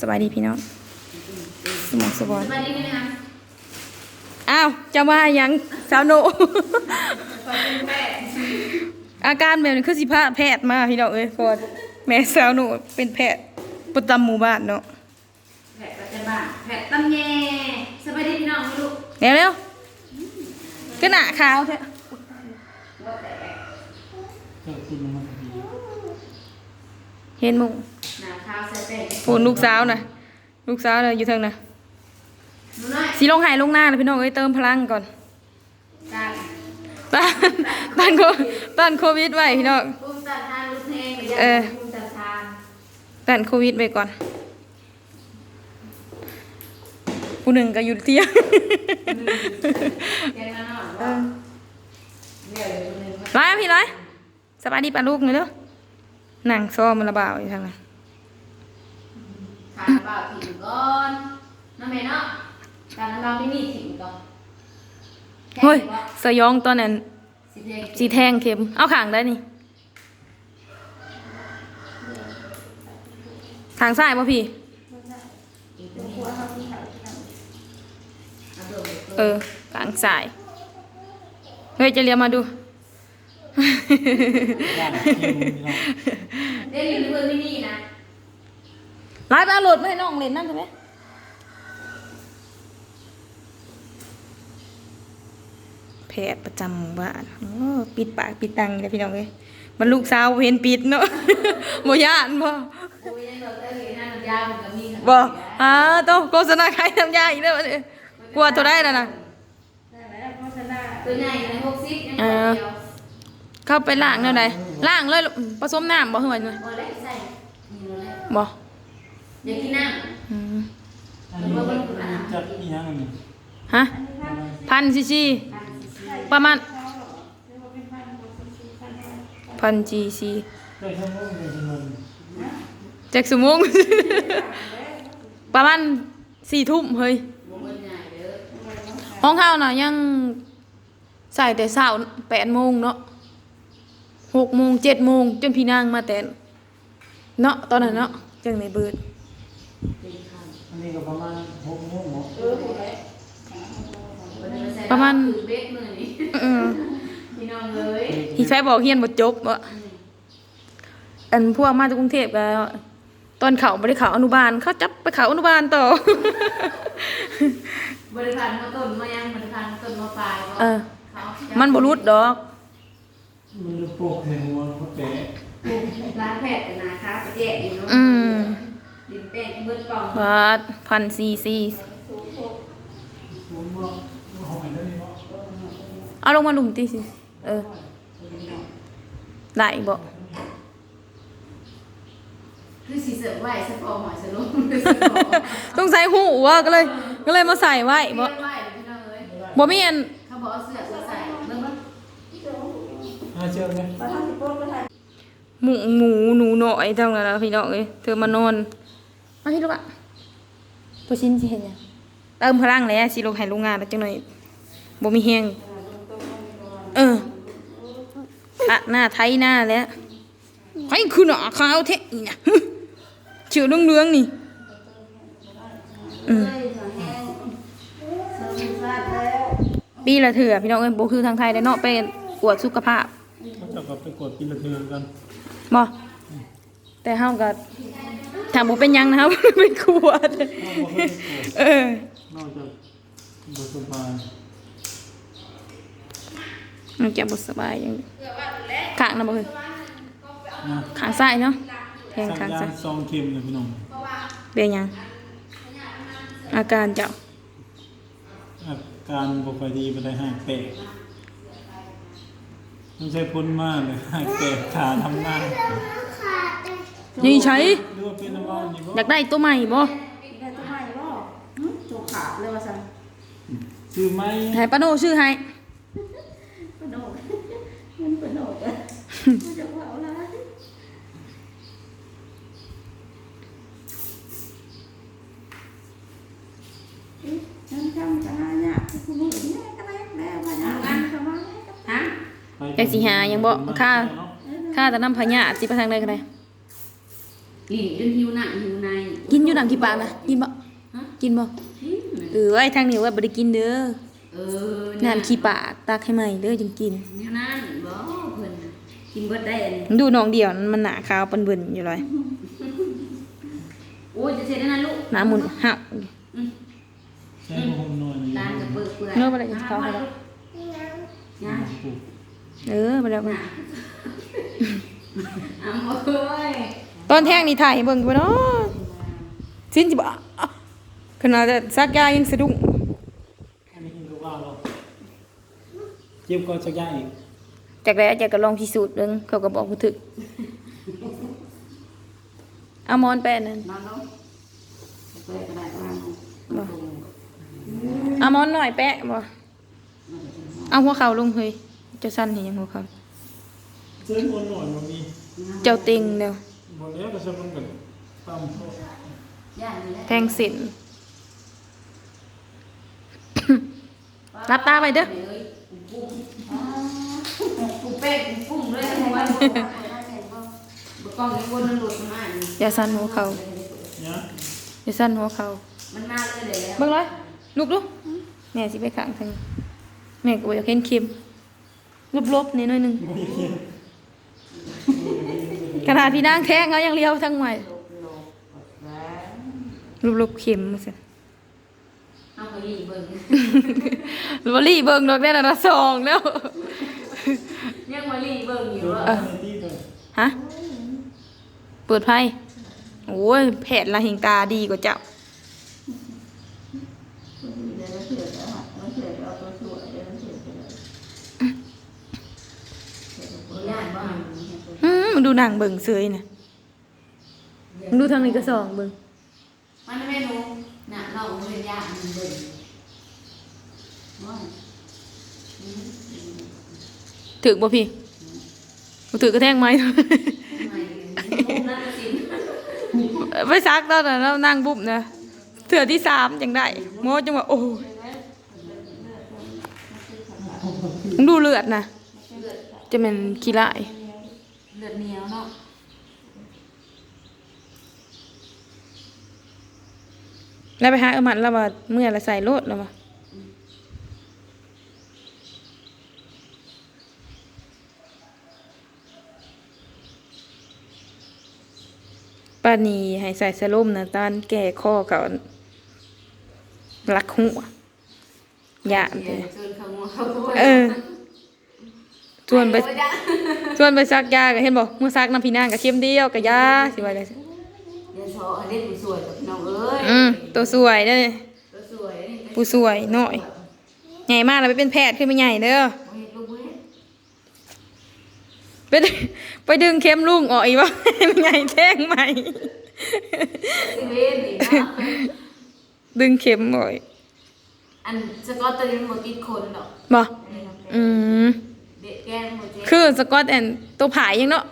สบายดีพี่น้องสมองสบอนสวัสดีไหมคะอ้าวจะมาหยังสาวโนอาการแบบนี้คือสิพาแพทย์มาพี่น้องเอ้ยเพราะว่อแม่สาวโนเป็นแพทย์ประจำหมู่บ้านเนาะแผดประจำบ้านแผดตำแยสวัสดีพี่น้องลูกเร็วเร็วก็หนาขาวแท้ว่าแต่ เจ้าคุณมันดีเห็นหมุงหนาข้าวใส่แป้งพูนลูกสาวน่ะลูกสาวน่ะอยู่ทางน่ะหนูน้อยสีลงหายลงหน้าเลยพี่น้องเอ้ยเติมพลังก่อนการต้านต้านโคต้านโควิดไว้พี่น้องปุ้มตัดทานลูกแห้งไปยัเออปุ้มตัดทานต้านโควิดไว้ก่อนผู้หนึ่งก็อยู่เที่ยงแกงน้ำหน่อยว่าเดี๋ยวเดี๋ยวนึงร้อยอะพี่ร้อยสบายดีป่ะลูกนี่เด้อ นั่งซ้อมมันระบาวอยู่ทางนั้นทานเปล่าถิ่นก่อนน้ำเมย์เนาะการน้ำเราไม่มีถิ่นก่อนเฮ้ยสยองตอนนั้นสิเพลงสีแทงเข็ม เอาขางได้นี่ทางซ้ายป่ะพี่ เออขางซ้าย เฮ้ยจะเรียกมาดู ย่านคิวนี่เนาะเล่นอยู่ในเพื่อนไม่มีนะไล่ไปเอาโหลดมาให้น้องเล่นนั่นใช่ไหมแพทย์ประจำหมู่บ้านโอ้ปิดปากปิดตังเลยพี่น้องเลยมันลูกสาวเห็นปิดเนาะบ่ย่านบ่โอ้ยยังเราได้เห็นหน้าน้ำยามันก็มีค่ะบ่อ่าโตโฆษณาขายน้ำยาอีกแล้วบัดนี้กลัวตัวได้แล้วนะตัวใหญ่ในหกสิบยังเอตัวอเดียว เข้าไปล้างแนวใดล้างเลยผสมน้ำบ่เฮือนเลยโอ้เล็กใส่นี่เลยบ่อย่ากินน้อืมอันนี้มันจัดอีหยังอันนี้ฮะพันซีซีประมาณพันจีซีได้ทั้งหมดเลยจำนวนแจ็คสมงประมาณสี่ทุ่มเฮ้ยำวงเงินใหญ่เด้อห้องข้าวน่ะยังใส่แต่เช้าแปดโมงเนาะ หกโมงเจ็ดโมงจนพี่นางมาแต่นเนาะตอนนั้นเนาะจังในเบิดอันนี้ก็ประมาณหกโมงเนาะวันนี้ใส่ประมาณถือเบ็ดมือนี่เออพี่น้องเลยพี่แฟบอกเฮียนบ่จบว่าอันพวกมาจากกรุงเทพก็ตอนเขาบ่ได้เขาอนุบาลเขาจับไปเขาอนุบาลต่อบริการมาต้นมายังบริการต้นมาปลายเออเขามันบ่รุดดอก มันจะปลูกในหัวเขาแตะร้านแพทย์กันนะคะไปแจกอยู่เนาะอืมดินแป้งเบิดกล่องบาทพันซีซีผมว่าหอยได้เนาะเอาลงมาหลุมติสิ เออ ได้บ่คือสีเสือไหวสะพอหอยสลุงต้องใส่หูว่าก็เลย ก็เลยมาใส่ไว้บ่ไหวพี่น้องเลยบ่มีอันเขาบอกเอาเสือมาใส่เบิ่งว่า หาเชือกไหมหมูหมูหนูน้อยจังนั้นนะพี่น้องเอ้ยเธอมานอนมาที่ลูกอะตัวชิ้นสิเห็นยังเติมพลังแล้วสิลงให้โรงงานแล้วจังหน่อยบ่มีแฮงเอออะหน้าไทยหน้าแล้วไผคือหน้าขาวแท้อีน่ะฮึเชื่อเรื่องๆนี่อืมปีละเถื่อพี่น้องเอ้ยบ่คือทางไทยได้เนาะไปกวดสุขภาพ เขาจะกลับไปกดกินละเทือนกันบ่แต่เฮาก็ถามบ่เป็นหยังนะครับ เป็นขวดนอกจากเออ นอกจากบทสบายมันจะบ่สบายอย่างข้างน่ะบ่คือนะข้างซ้ายเนาะแทงสักข้างยาซ้ายซองเข็มเลยพี่น้องเป็นหยัง อาการเจ้าอาการปกติไปได้หายแตก ไม่ใช่พ้นมากเลยหายแตกขาทำหน้านี่ใช้หรือว่าเป็นน้ำมันนี่บ่อยากได้ตัวใหม่บ่ได้ตัวใหม่บ่หึตัวขาดเลยว่าซั่นซื้อไหมให้ป้าโนชื่อให้ปนกมันปนกอะมันจะว่าอะไรฉันทำกันเนี่ยคุณหนูเนี่ยก็ได้แล้วว่าเนี่ยมันก็ว่า ฮะ แกสิหายังบ่ค่าค่าแต่น้ำพญาสิไปทางใดก็ได้ลิ้นจนหิวหนังหิวในกินอยู่หนังที่ปากนะกินบ่ฮะกินบ่หิวน่ะเออไอ้ทางนี้ว่าบ่ได้กินเด้อเออน้ำขี้ปากตักให้ใหม่เด้อจึงกินเนี่ยนั่นบ่เพิ่นน่ะกินเบิดได้อันนี้ดูน้องเดียวมันหนาขาวปนเบิ่นอยู่เลยโอ้ยจะเสร็จแล้วนะลูกน้ำมุนห่าวอืมใช้พวกนอนอยู่ตามกับเปิดเปื่อยเนื้อบ่ได้กินข้าวให้แล้วย่างปลูก เออไปแล้วไปน่ะเอาเอ้ยตอนแท่งนี่ถ่ายให้เบิ่งไปเนาะสิ้นจิบ่อะขนาดจะซักยายังสะดุ้งอันนี้กินกับว่าเราเจ็บก็จะย่างอีกจากแล้วจะก็ลองพิสูจน์เบิ่งเขาก็บอกบ่ถึกเอาหมอนแปะนั่นนอนลงเปิดกระดาษวางลงบ่เอาหมอนหน่อยแปะบ่เอาหัวเข่าลงเฮ้ย จะสั้นเห็นยังหัวเข่าเส้นอ่อนหน่อยมันมีเจ้าเต็งเด้อหมดแล้วก็จะมันกันตามพวกย่างนี่แหละแทงเส้นรับตาไปเด้อปุ้งอ๋อปุ้งเป๊กปุ้งเลยทั้งวันบ่กล้องยังวนมันหลุดมาอันนี้อย่าสั้นหัวเข่าเนี่ยอย่าสั้นหัวเข่ามันมาเลยเลยแล้วเบิ่งเลยลุกดูแม่สิไปข้างทางแม่ก็บ่อยากเห็นเข็ม ลบๆนิดหน่อยหนึงขนาดพี่นางแท้งเขายังเลี้ยวทั้งใหม่ลบๆเข็มมาซั่นเอาไปรีเบิ่งบ่รีเบิ่งดอกได้ละสองแล้วยังมารีเบิ่งอยู่ว่าเออในที่เลยฮะเปิดไพ่โอ้ยแผดละหิงตาดีกว่าเจ้า เดี๋ยวเราเสือกแล้วเราเสือกเอาตัวสวยเดี๋ยวเราเสือกไปเลย ย่านบ้าน อื มมันดูหนังเบิ่งเซยน่ะมึงดูทางนี้ก็สองเบิ่งมันไม่รู้น่ะเราไม่เป็นย่านมันเบิ่งว่าถึกบ่พี่บ่ถึกก็แท่งไม้ทำไมมุมนั้นก็สิไปซักตอนนั้นเรานั่งบุบนะเถื่อที่สามจังได้โมจังว่าโอ้ยมึงดูเลือดนะเลือดจะเป็นขี้ลาย เลือดเหนียวเนาะแล้วไปหาเอามันแล้วว่าเมื่อละใส่โลดแล้วว่าป้านีให้ใส่สลุ่มนะตอนแก่ข้อกับรักหัวหยาดเดี๋เลยวยเชิญเขางัวเขาด้วยเออ ชวนไปชวนไปซักยาก็เห็นบอกเมื่อซักน้ำพี่นางกับเข้มเดียวกับยาสิว่าได้สิเดี๋ยวชออันนี้ผู้สวยกับน้องเอ้ยอืมตัวสวยเด้อตัวสวยนี่ผู้สวยหน่อยใหญ่มากแล้วไปเป็นแพทย์ขึ้นมาใหญ่เด้อโอ้ยลูกเว้ยไปดึงไปดึงเข้มลุงออกอีกว่ามันใหญ่แท่งใหม่สิเว้นนี่เนาะดึงเข็มออกอีกอันสกอตตัวนี้มันบ่ติดคนดอกบ่อืม เด็กแก้มบ่เจ๊คือสกอตแอนตัวผายยังเนาะ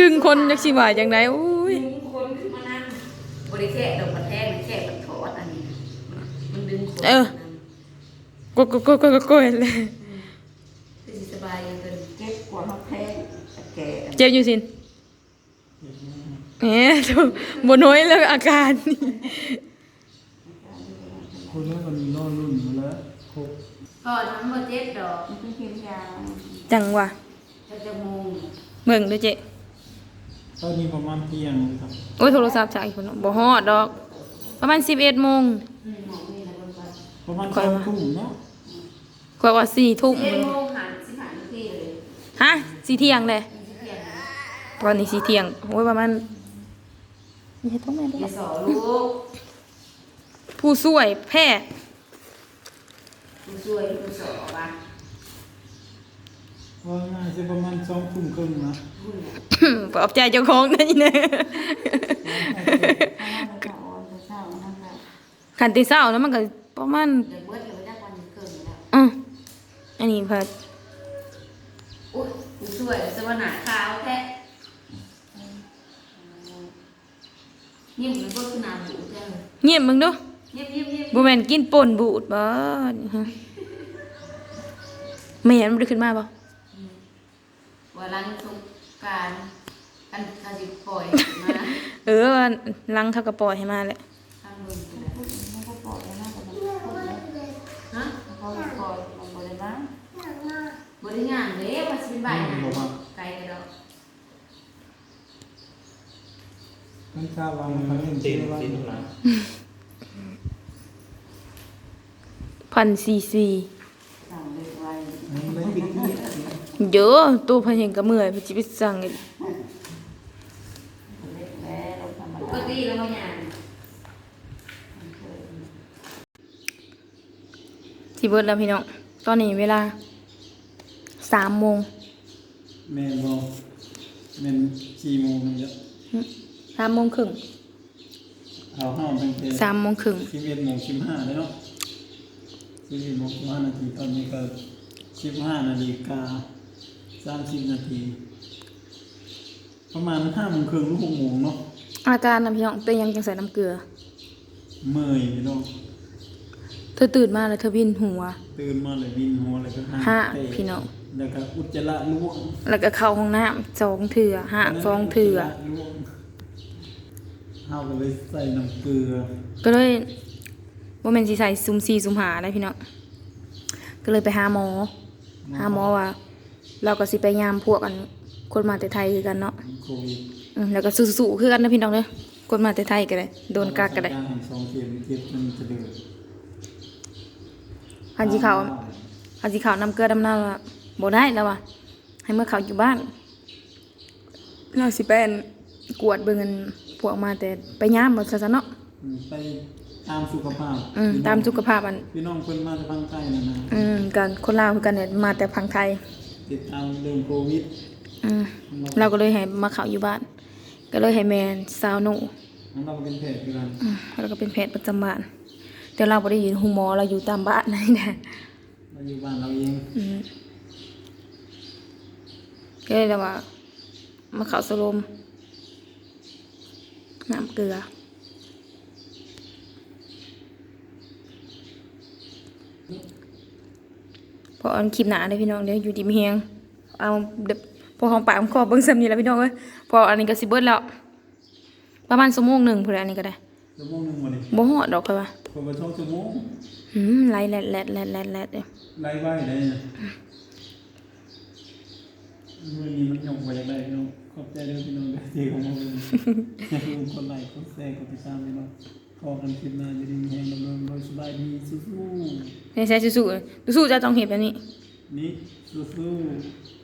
ดึงคนจากสิว่าจังไดโอ้ยดึงคนขึ้นมานั่งบ่ได้แค่ดอกกระแทกมันแค่มันถอดอันนี้มันดึงคนเออกดกดกดกดกดกดเลยคือสิสบายเกินเจ็บกว่าเขาแพ้แก่เจ็บอยู่สินแหมตัวบ่น้อยแล้วอาการนี่คนนั้นมันนอนรุ่นมาแล้วครบก่อนมันบ่เจ็บดอกมันเป็นเข็มยาว จังว่าจะจะมงเบิ่งดูเจ๊ตอนนี้ประมาณเที่ยงครับโอ้ยโทรศัพท์จากอีกคนเนาะบ่ฮอดดอก ประมาณ11โมงอืมหมอนี่แหละเบิ่งก่อนประมาณค่อยสามมา ทุ่มเนาะกว่าว่า4ทุ่มเอ็ดโมงหันสิหันนาทีเลยฮะสิเที่ยงเลยมันสิเที่ยงนะตอนนี้สิเที่ยงโอ้ยประมาณนี่ให้ต้องแม่ด้วอย่ายสอลูกผู้สวยแพทย์ผู้ช่วยผู้สอว่ะ ว่าง่ายจะประมาณสองทุ่มครึ่งนะหุ่นน่ะปลอบใจเจ้าของนะนี่นะถ้าเราจะอ่อนจะเศร้านะคะขันตีเศร้าแล้วมันก็ประมาณเดี๋ยวเบิดเลยได้วันเกินแล้วอะอันนี้เพิ่นอุ้ยผู้ช่วยสวนาขาวแท้ยิ้มมันก็คือน้ำบูดจังเงียบมึงดูยิ้มยิ้มยิ้มบ่แม่นกินป่นบูดบ่ฮะแม่นมันได้ขึ้นมาบ่ ว่าหลังสงกรารกันกาสิปล่อยมาเออลังเขาก็ปล่อยให้มาแหละข้างบนคืออะไรมันก็ปล่อยแล้วนะแต่มันก็ปล่อยฮะเขาก็ปล่อยมันบ่ได้บ้างบริงานเลยว่าสิเป็นบ่ายนะไกลกันแล้วตั้งค่าวางครั้งหนึ่งจีนว่าจีนหลังพันซีซี สั่งเล็กไว้ ไม่ปิดที่ เยอะตัวพันเห็นก็เมื่อยไปจิไปสั่งอีกเล็กแล้วเราธรรมปกดาติแล้วก็งานที่เบิดแล้วพี่น้อง ตอนนี้เวลาสามโมงแมนบอแมนสี่โมงนี่แล้วสามโมงครึ่งเอาห้าตั้งแต่สามโมงครึ่งสิบเอ็ดโมงสิบห้าเลยเนาะสิบเอ็ดโมงสิบห้านาทีตอนนี้ก็สิบห้านาฬิกา สามสิบนาที ประมาณห้าโมงครึ่งหรือหกโมงเนาะอาการนะพี่น้องเป็นยังจังใส่น้ำเกลือ เมื่อยพี่น้องเธอตื่นมาแล้วเธอวินหัว ตื่นมาเลยวินหัวเลยก็ห้าเตะพี่น้อง แล้วก็อุจจาระร่วงแล้วก็เข้าห้องน้ำสองเถื่อห้าสองเถื่อร่วงเฮาก็เลยใส่น้ำเกลือ ก็เลยว่ามันสิใส่ซุมซีซุมหาได้พี่น้องก็เลยไปหาหมอ หาหมอว่า เราก็สิไปยามพวกกันคนมาแต่ไทยคือกันเนาะโควิดอืมแล้วก็สู้ๆคือกันนะพี่น้องเด้อคนมาแต่ไทยก็ได้โดนกักก็ได้ใส่ยาให้สองเข็มเข็มมันจะเดือดพันสีขาวพันสีขาวน้ำเกลือดำน้ำว่าบ่ได้แล้วว่ะให้เมื่อเขาอยู่บ้านเราสิเป็นกวดเบิ่งกันพวกมาแต่ไปยามบ่ซะซะเนาะอืมไปตามสุขภาพอืมตามสุขภาพอันพี่น้องเพิ่นมาจากทางใต้นะนะ อืมกันคนลาวคือกันเนี่ยมาแต่พังไทย ติดตามเรื่องโควิดอืมเราก็เลยให้มาเขาอยู่บ้าน ก็เลยให้แมนสาวหนูของเราก็เป็นแพทย์คือกันอืมแล้วก็เป็นแพทย์ประจำบ้าน แต่เราบ่ได้อยู่หูหมอเราอยู่ตามบ้านนี่นะเราอยู่บ้านเราเองอืมก็เลยแบบว่ามาเขาสโลมน้ำเกลือ อเอันคลิปหนาเลยพี่น้องเดี๋ยวอยู่ดีมีเฮียงเอาเดี๋ยวพอหอมปากหอมคอเบิ้งซ้ำนี่แหล้วพี่น้องเอ้ยพออันนี้ก็สิเบิดแล้วประมาณชั่วโมงหนึ่งพอดีอันนี้ก็ได้ชั่วโมงหนึงบ่นี่บ่ฮอดดอกค่อยว่าคนมาช่องชั่วโมงหืมไหลแลดแลดแลดแลดแลดเด้ไล่ไว้ได้นะมื้อนี้มันยกไปจากได้พี่น้องขอบใจเด้อพี่น้องเด้อที่ของมาเป็นอย่าลืมกดไลค์กดแชร์กดติดตามพี่น้อง พอกันคลิปหน้าอยู่ดีมีแฮงดำเนินโดยสบายดีสู้ๆ ให้ใช้สู้ๆสู้ๆจะต้องเห็นแบบนี้ นี่สู้ๆ